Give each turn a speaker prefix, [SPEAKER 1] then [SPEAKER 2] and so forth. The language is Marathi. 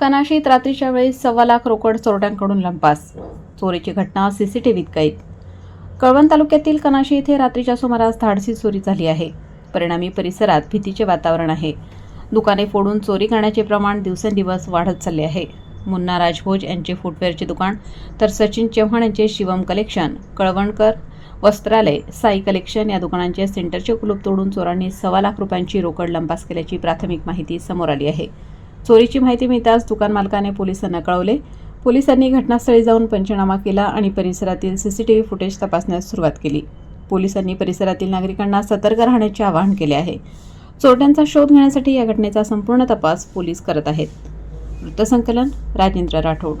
[SPEAKER 1] कनाशीत रात्रीच्या वेळी सव्वा लाख रोकड चोरट्यांकडून लंपास. चोरीची घटना सीसीटीव्हीत कैद. कळवण तालुक्यातील कनाशी येथे रात्रीच्या सुमारास धाडसी चोरी झाली आहे. परिणामी परिसरात भीतीचे वातावरण आहे. दुकाने फोडून चोरी करण्याचे प्रमाण दिवसेंदिवस वाढत चालले आहे. मुन्ना राजभोज यांचे फुटवेअरचे दुकान तर सचिन चव्हाण यांचे शिवम कलेक्शन कळवणकर वस्त्रालय साई कलेक्शन या दुकानांचे सेंटरचे कुलूप तोडून चोरांनी सव्वा लाख रुपयांची रोकड लंपास केल्याची प्राथमिक माहिती समोर आली आहे. चोरीची माहिती मिळताच दुकान मालकाने पोलिसांना कळवले. पोलिसांनी घटनास्थळी जाऊन पंचनामा केला आणि परिसरातील सीसीटीव्ही फुटेज तपासण्यास सुरुवात केली. पोलिसांनी परिसरातील नागरिकांना सतर्क राहण्याचे आवाहन केले आहे. चोरट्यांचा शोध घेण्यासाठी या घटनेचा संपूर्ण तपास पोलीस करत आहेत. वृत्तसंकलन राजेंद्र राठोड.